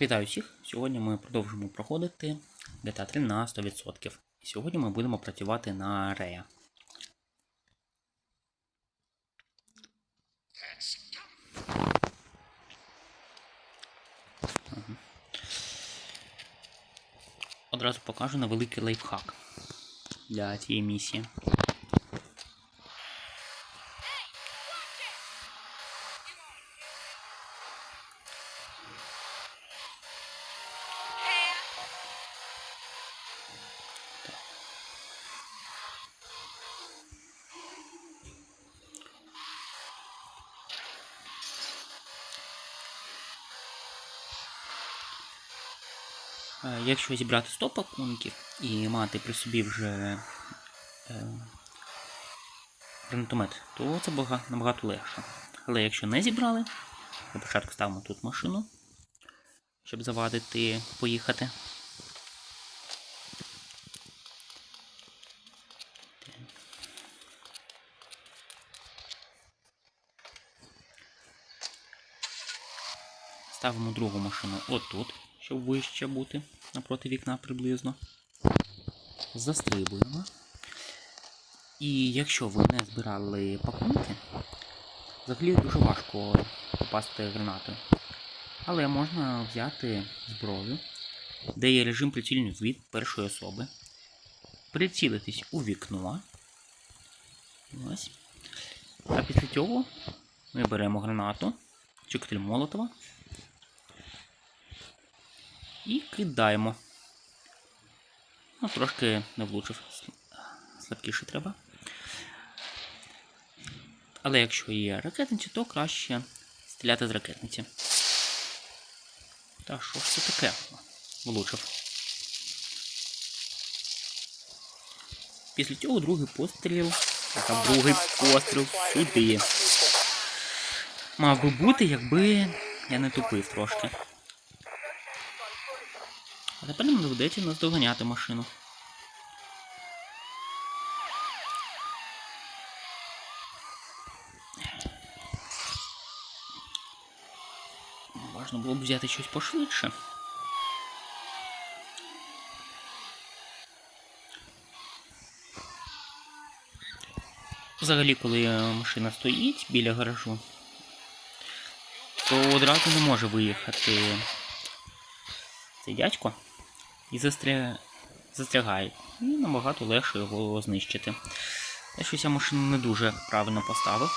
Вітаю всіх! Сьогодні ми продовжимо проходити GTA 3 на 100%. І сьогодні ми будемо працювати на Рея. Одразу покажу невеликий лайфхак для цієї місії. Якщо зібрати 100 пакунків і мати при собі вже е, гранатомет, то це бага- набагато легше. Але якщо не зібрали, то спочатку ставимо тут машину, щоб завадити поїхати. Ставимо другу машину отут, щоб вище бути напроти вікна приблизно. Застрибуємо. І якщо ви не збирали пакунки, взагалі дуже важко попасти гранатою. Але можна взяти зброю, де є режим прицільний від першої особи, прицілитись у вікно. Ось. А після цього ми беремо гранату чи коктейль Молотова і кидаємо. Ну, трошки не влучив. Слабкіше треба. Але якщо є ракетниці, то краще стріляти з ракетниці. Та що ж це таке? Влучив. Після цього другий постріл. Та другий постріл сюди. Мав би бути, якби я не тупив трошки. А тепер нам доведеться наздоганяти машину. Важно було б взяти щось пошвидше. Взагалі, коли машина стоїть біля гаражу, то одразу не може виїхати цей дядько і застря... застрягає. І набагато легше його знищити. Те, щось я машину не дуже правильно поставив.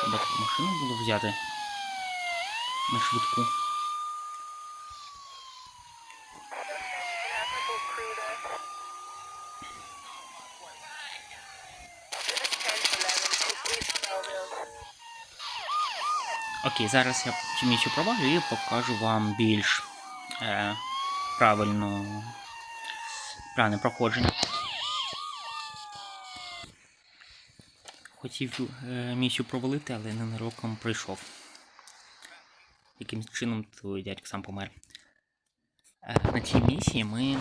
Треба машину було взяти на швидку. Окей, зараз я місію провалю і покажу вам більш е, правильно правильне проходження. Хотів е, місію провалити, але ненароком прийшов. Яким чином той дядько сам помер. Е, на цій місії ми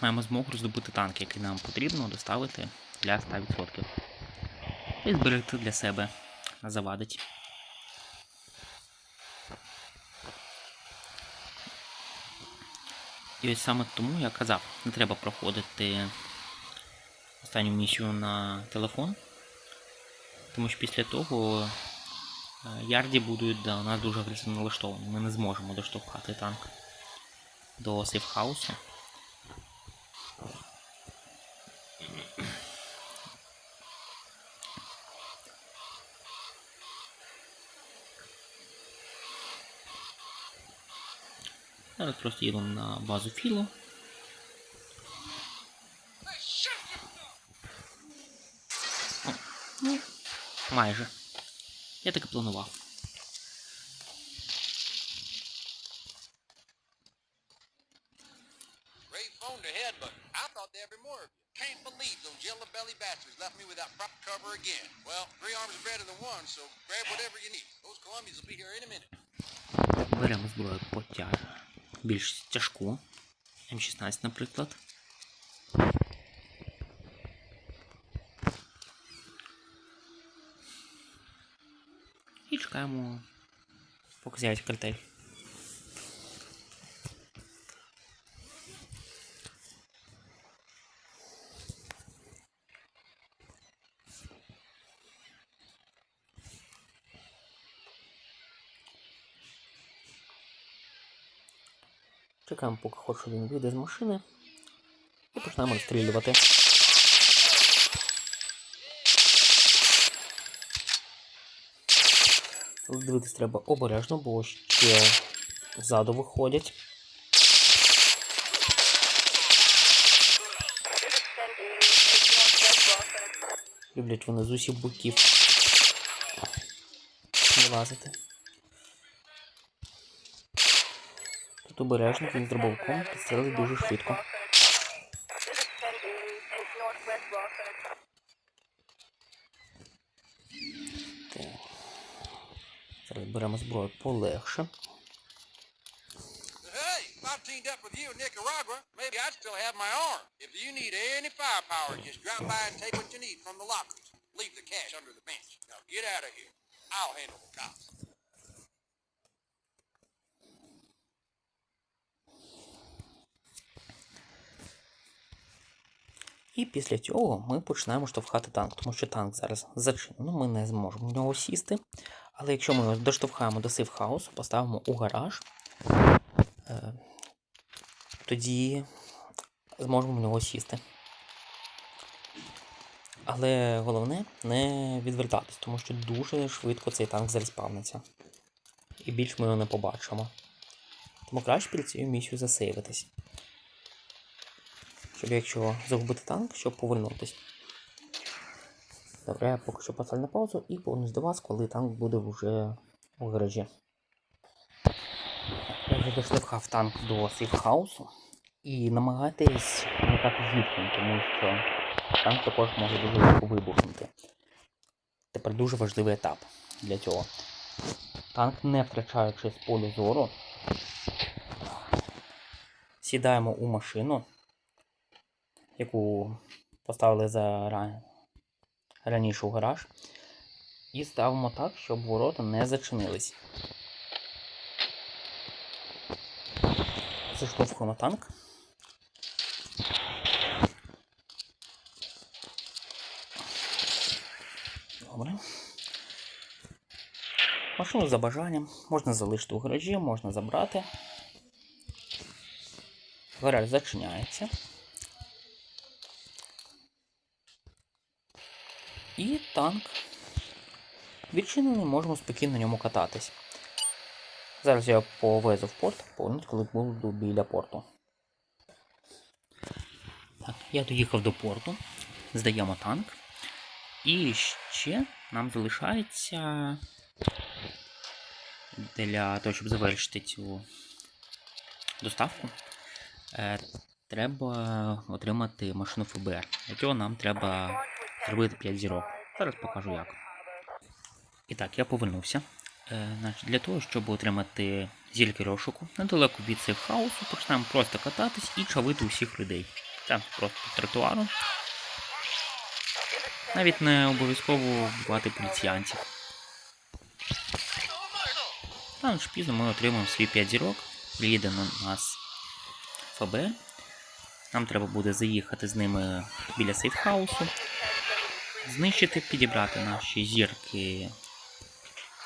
маємо змогу роздобути танк, який нам потрібно доставити для 100%. І зберегти для себе завадить. І ось саме тому я казав, не треба проходити останню місію на телефон. Тому що після того е, ярді будуть до нас дуже агресивно налаштовані. Ми не зможемо доштовхати танк до сейфхаусу. Зараз просто їду на базу філу. О, Ну, майже. Я так і планував. Беремо зброю потяг більш тяжку. М16, наприклад. І чекаємо, поки з'явиться картель. Чекаємо, поки хоч один вийде з машини. І почнемо розстрілювати. Дивитись треба обережно, бо ще ззаду виходять. Люблять вони з усіх боків вилазити. Тут обережно він з дробовиком підстрелить дуже швидко. Так. Зараз беремо зброю полегше. Leave the cash under the bench. Now get out of here. I'll handle the cops. І після цього ми починаємо штовхати танк, тому що танк зараз зачинено, ми не зможемо в нього сісти. Але якщо ми його доштовхаємо до сейфхаусу, поставимо у гараж, е, тоді зможемо в нього сісти. Але головне не відвертатись, тому що дуже швидко цей танк зареспавниться. І більш ми його не побачимо. Тому краще перед цією місією засейвитись. Щоб якщо загубити танк, щоб повернутись. Добре, поки що поставлю на паузу і повернусь до вас, коли танк буде вже у гаражі. Я вже доштовхав танк до сейфхаусу і намагайтесь уникати зіткнень, тому що танк також може дуже легко вибухнути. Тепер дуже важливий етап для цього. Танк, не втрачаючи з полю зору, сідаємо у машину яку поставили за ра- раніше у гараж. І ставимо так, щоб ворота не зачинились. Заштовхуємо танк. Добре. Машину за бажанням можна залишити у гаражі, можна забрати. Гараж зачиняється. І танк відчинений, можемо спокійно на ньому кататись. Зараз я повезу в порт, повернусь, коли буду біля порту. Так, я доїхав до порту, здаємо танк. І ще нам залишається для того, щоб завершити цю доставку. Е, треба отримати машину ФБР. Для цього нам треба зробити 5 зірок. Зараз покажу як. І так, я повернувся. Е, для того, щоб отримати зільки розшуку, недалеко від сейфхаусу почнемо просто кататись і чавити усіх людей. Там просто по тротуару. Навіть не обов'язково вбивати поліціянців. Там ж пізно ми отримаємо свої 5 зірок. Приїде на нас ФБР. Нам треба буде заїхати з ними біля сейфхаусу, знищити, підібрати наші зірки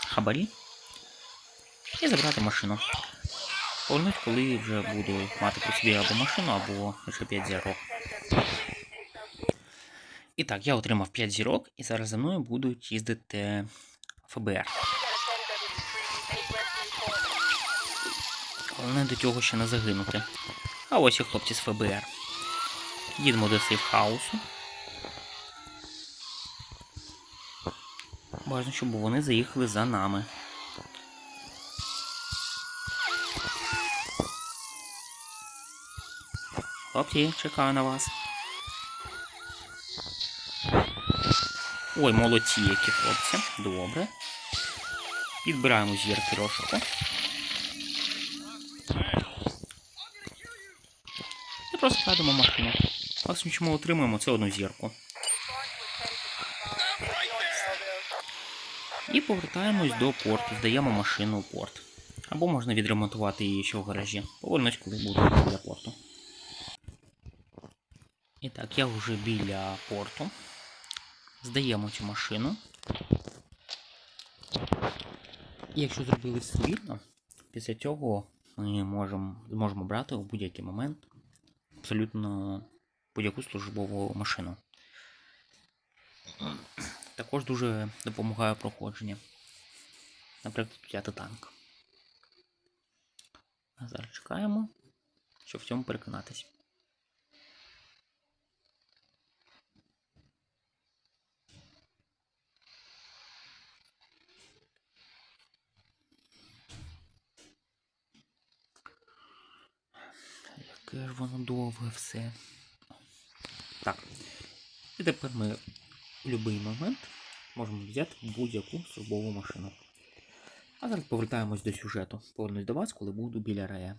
хабарі і забрати машину. Повернуть, коли вже буду мати при собі або машину, або лише 5 зірок. І так, я отримав 5 зірок, і зараз за мною будуть їздити ФБР. Головне до цього ще не загинути. А ось і хлопці з ФБР. Їдемо до сейфхаусу. Бажано, щоб вони заїхали за нами. Хлопці, чекаю на вас. Ой, молодці, які хлопці. Добре. Підбираємо зірки розшуку. І просто кладемо машину. Що ми отримуємо, це одну зірку. І повертаємось до порту, здаємо машину у порт. Або можна відремонтувати її ще в гаражі. Повернусь, коли буду біля порту. І так, я вже біля порту. Здаємо цю машину. Якщо зробили все вірно, після цього ми можемо, зможемо брати у будь-який момент абсолютно будь-яку службову машину. Також дуже допомагає проходження. Наприклад, взяти танк. Зараз чекаємо, щоб в цьому переконатись. Яке ж воно довге все. Так. І тепер ми в будь-який момент можемо взяти будь-яку службову машину. А зараз повертаємось до сюжету. Повернусь до вас, коли буду біля рея.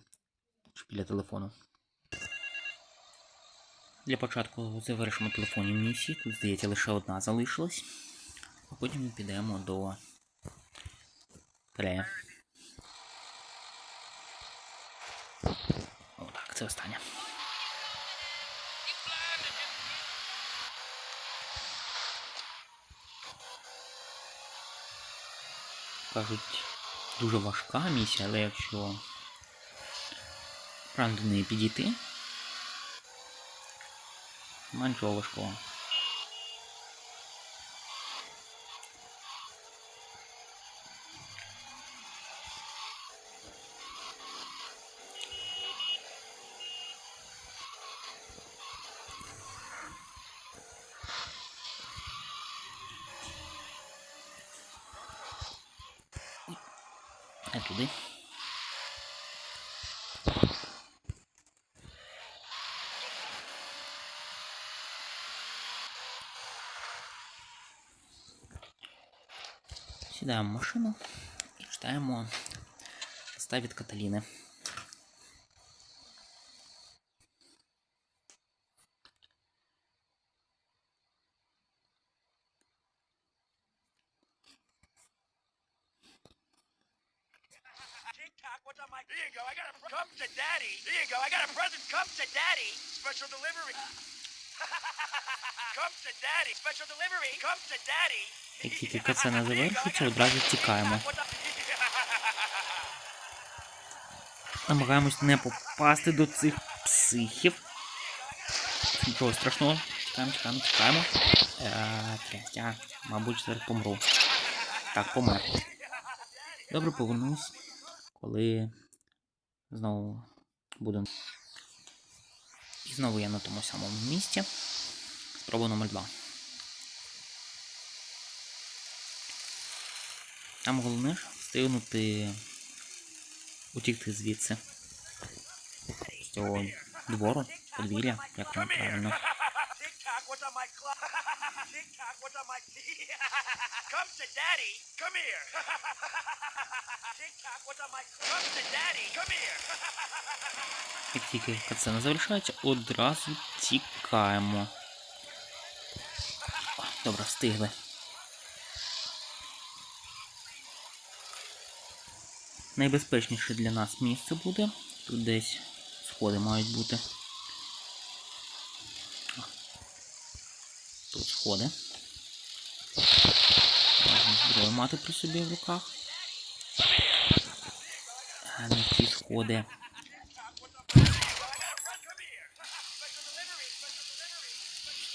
Чи біля телефону. Для початку завершимо телефонні місії. Тут, здається, лише одна залишилась. А потім ми підемо до рея. О, так, це останнє. Кажуть, дуже важка місія, але якщо правильно до неї підійти, меншого важкого. Сідаємо в машину і читаємо листа від Каталіни. Tick tock, what's on my? There you go. I got a pre- come to daddy. There you go. I got a present. Come to daddy. Special delivery. come to daddy. Special delivery. Come to daddy. Як тільки кацана завершиться, одразу тікаємо. Намагаємось не попасти до цих психів. Нічого страшного. Чекаємо, чекаємо, чекаємо. Е, я, мабуть, зараз помру. Так, помер. Добре, повернусь, коли знову буду. І знову я на тому самому місці. Спроба номер 2. Нам головне встигнути утікти звідси. З цього двору, подвір'я, як воно правильно. Tick tock, what's on my clock? Tick tock, Найбезпечніше для нас місце буде. Тут десь сходи мають бути. Тут сходи. Можна зброю мати при собі в руках. А не ці сходи.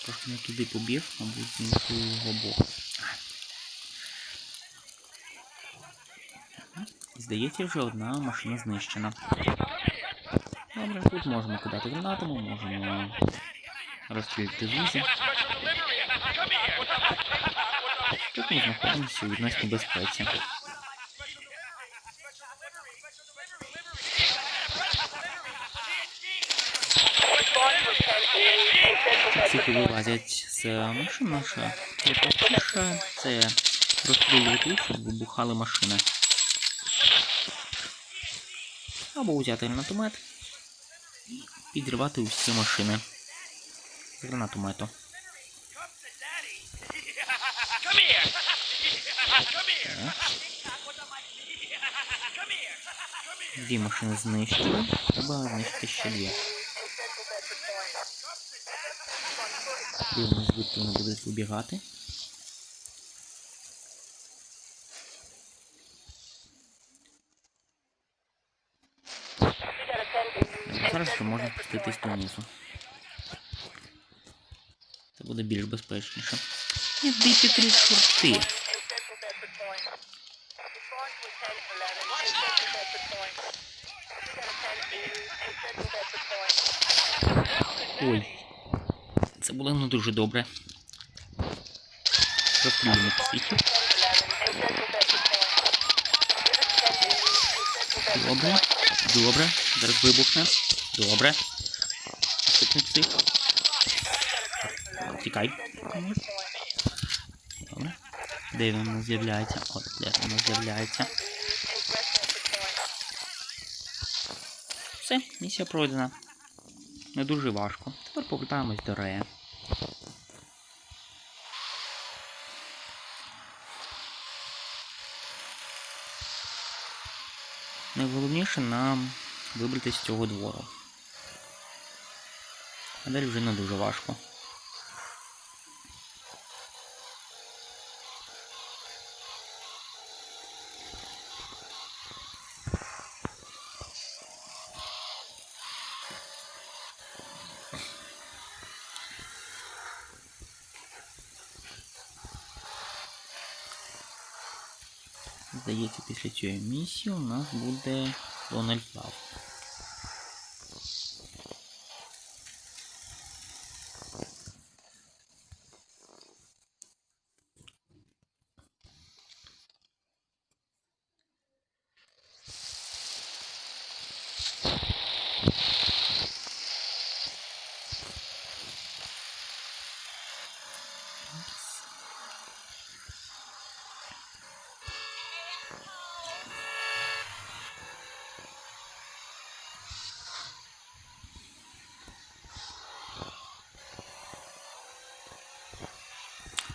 Трохи не туди побіг, мабуть, з іншого боку. Здається, вже одна машина знищена. Добре, тут можемо кидати гранатами, можемо розстрілити візі. Тут ми знаходимося у відносній безпеці. Психи вилазять з машин наша. Це розстрілювати щоб вибухали машини. Або взяти гранатомет і підривати усі машини. З гранатомету. Дві машини знищили. Треба знищити ще дві. Дивимось, звідки вони будуть вибігати. Вже можна спуститись донизу. Це буде більш безпечніше. Іди під шорти. Ой. Це було не дуже добре. Розстрілюємо психів. Добре. Добре. Зараз вибухне. Добре. Тікай. Добре. Де він у нас з'являється? От, де він у нас з'являється. Все, місія пройдена. Не дуже важко. Тепер повертаємось до Рея. Найголовніше нам вибратися з цього двору. Далі вже не дуже важко. Здається, після цієї місії у нас буде Дональд Лав.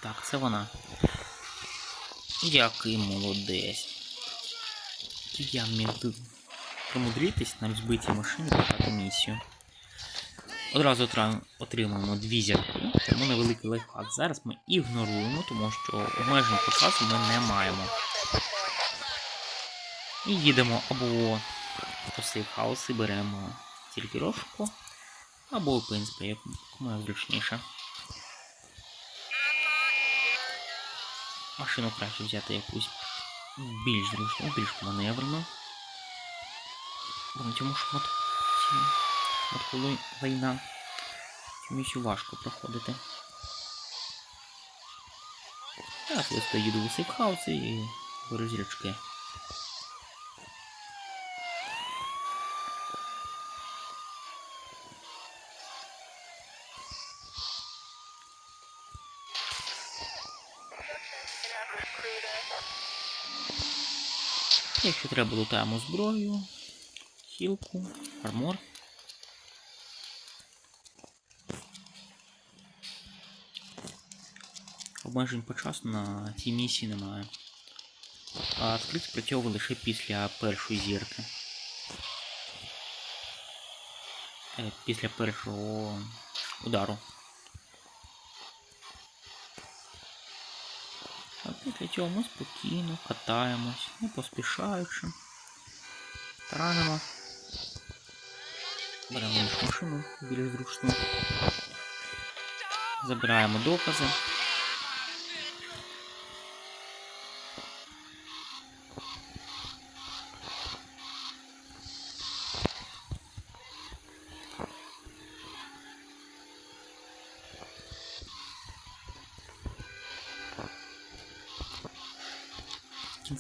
Так, це вона. Який молодець. Я міг би промудритись на збитій машині покати місію. Одразу отримуємо дві зірки, тому невеликий лайфхак. Зараз ми ігноруємо, тому що обмежень по часу ми не маємо. І їдемо або по сейфхаус і беремо тільки розшуку, або в принципі, як зручніше. Машину краще взяти якусь більш зручну, більш маневрну. На цьому шмотку коли війна. чомусь важко проходити. Так, я стою їду у сейфхаус і беру зірочки. Якщо треба, лутаємо зброю, хілку, армор. Обмежень по часу на цій місії немає. А скрит спрацьовує лише після першої зірки. Е, Після першого удару. А ми спокійно катаємось, не поспішаючи. Таранимо. Беремо іншу машину більш зручну. Забираємо докази.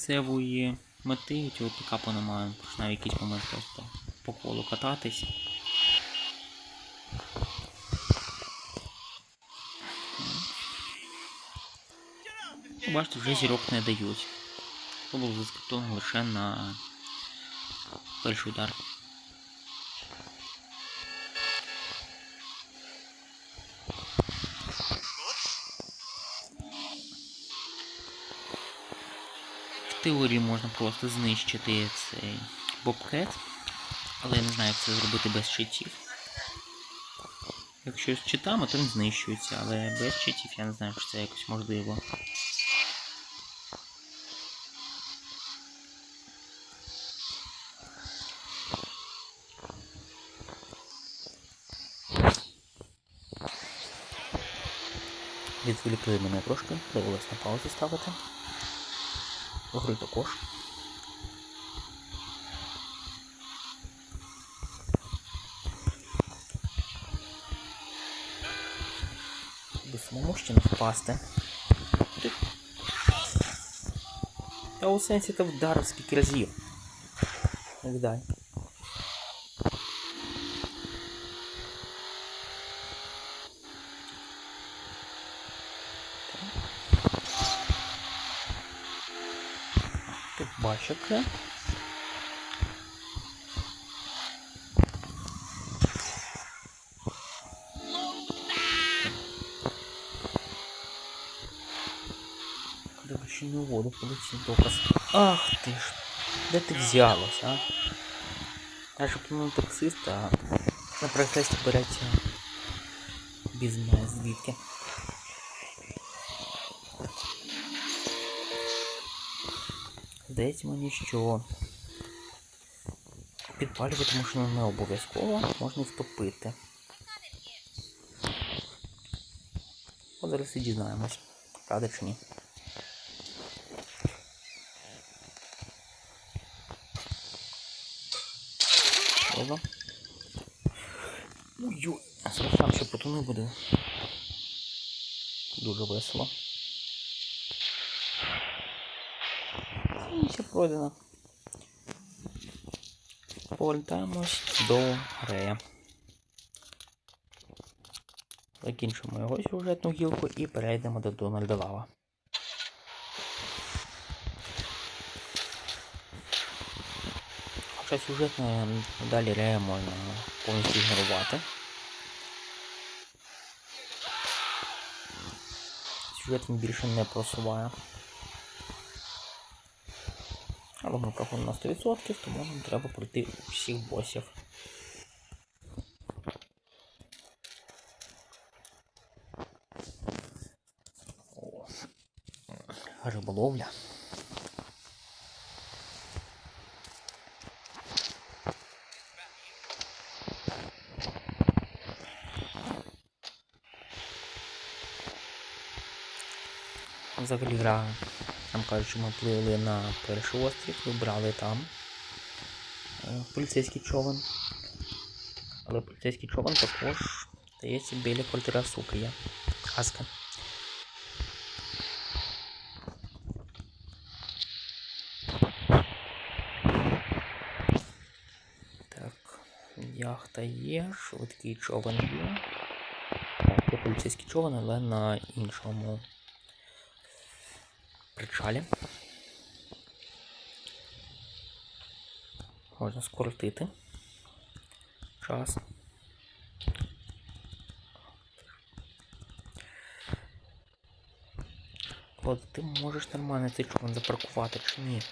Кінцевої мети цього пікапу немає. Починаю якийсь момент просто по колу кататись. Ну, Бачите, вже зірок не дають. Було заскриптовано лише на перший удар. Теорії можна просто знищити цей бобкет, але я не знаю, як це зробити без читів. Якщо з читами, то він знищується, але без читів я не знаю, чи це якось можливо. Відволікли мене трошки, довелось на паузу ставити. Гри також. Би самому ще не впасти. Ти Та у сенсі ти вдарив скільки разів. Дай. Бачите. Треба не воду полетів доказ. Ах ти ж. Де ти взялась, а? Я ж ну таксист, а на береться без знає звідки. Здається мені, що підпалювати машину не обов'язково, можна втопити. От зараз і дізнаємось, правда чи ні. Ова. Ой-ой, сам ще потону буде. Дуже весело. Пройдена. Повертаємось до Рея. Закінчимо його сюжетну гілку і перейдемо до Дональда Лава. Хоча сюжетно далі Рея можна повністю ігнорувати. Сюжет він більше не просуває. Ми проходимо на 100%, тому нам треба пройти усіх босів. Риболовля. Взагалі гра, нам кажуть, що ми плили на перший острів, вибрали там е, поліцейський човен. Але поліцейський човен також здається біля квартира Сукрія. Казка. Так, яхта є, швидкий човен є. Є поліцейський човен, але на іншому причалі. Можна скоротити час. От ти можеш нормально цей човен запаркувати чи ні?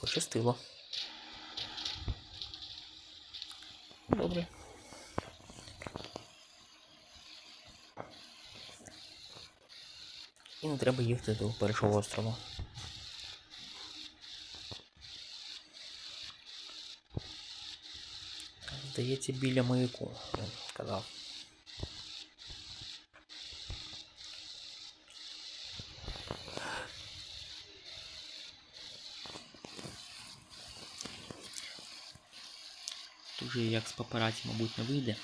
Пощастило. Добре. І не треба їхати до першого острова. Здається, біля маяку, він. Тут же як з папараці, мабуть, не вийде.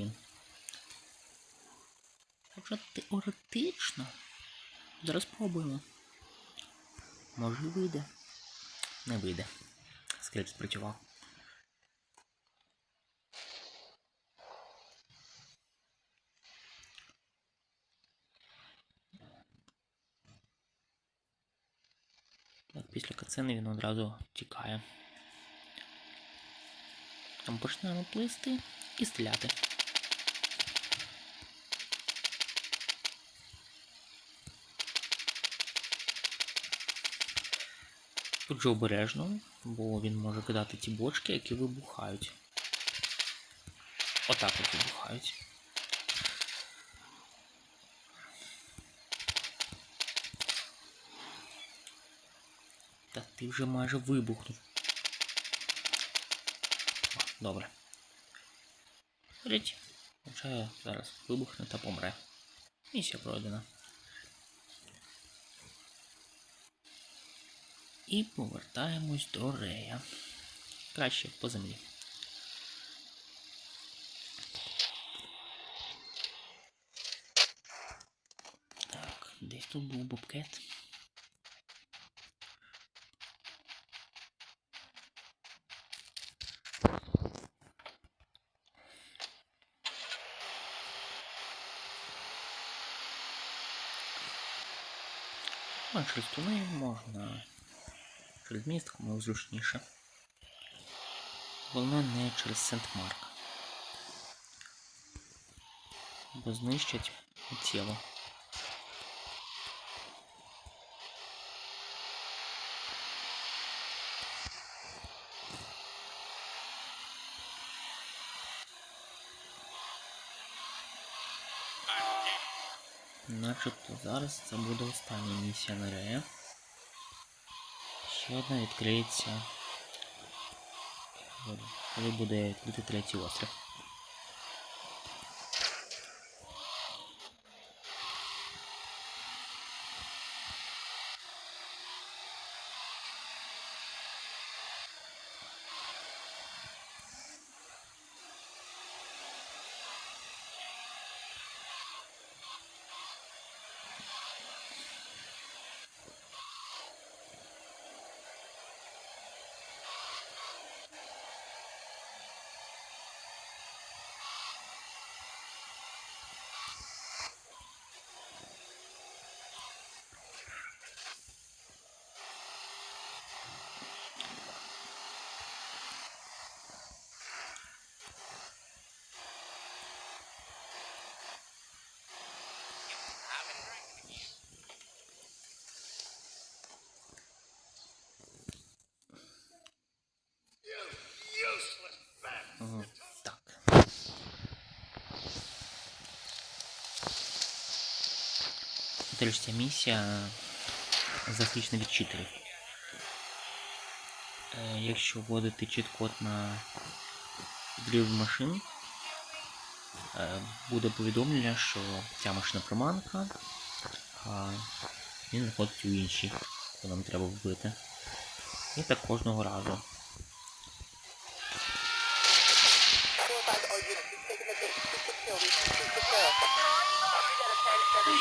От. Хоча теоретично. Зараз спробуємо. Може вийде. Не вийде. Скрипт спрацював. Так, після кацени він одразу тікає. Там почнемо плисти і стріляти. Тут же обережно, бо він може кидати ті бочки, які вибухають. Отак от вибухають. Та ти вже майже вибухнув. О, добре. Горіть. Хоча зараз вибухне та помре. Місія пройдена. І повертаємось до Рея. Краще по землі. Так, десь тут був бобкет. А тунель можна. Через міст кому зручніше. Головне не через Сент-Марк. Бо знищать тіло. Начебто зараз це буде остання місія на Рея. Ще одна відкриється. Коли буде відкрити третій острів. Третя місія захищена від читерів. Е, Якщо вводити чіт-код на підрив машин, е, буде повідомлення, що ця машина приманка, а він знаходиться у іншій, яку нам треба вбити. І так кожного разу.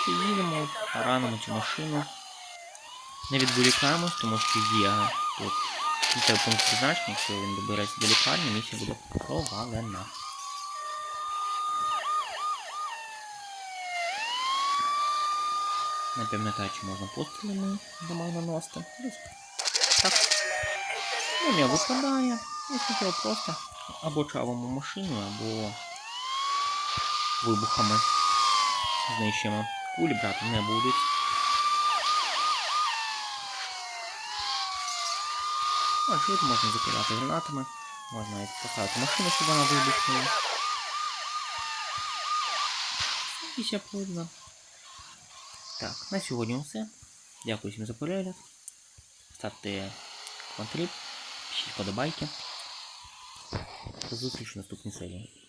Ось їдемо, ранимо цю машину. Не відволікаємось, тому що є тут цей пункт призначення, якщо він добереться до лікарні, місія буде провалена. Не пам'ятаю, чи можна пострілами домой наносити. Так. Ну, не випадає. І хотіло просто або чавимо машину, або вибухами знищимо. Кулі брати не будуть. А тут можна закидати гранатами. Можна навіть поставити машину, щоб вона вибухнула. І пройдено. Так, на сьогодні все. Дякую всім за перегляд. Ставте коментарі, пишіть подобайки. До зустрічі в наступній серії.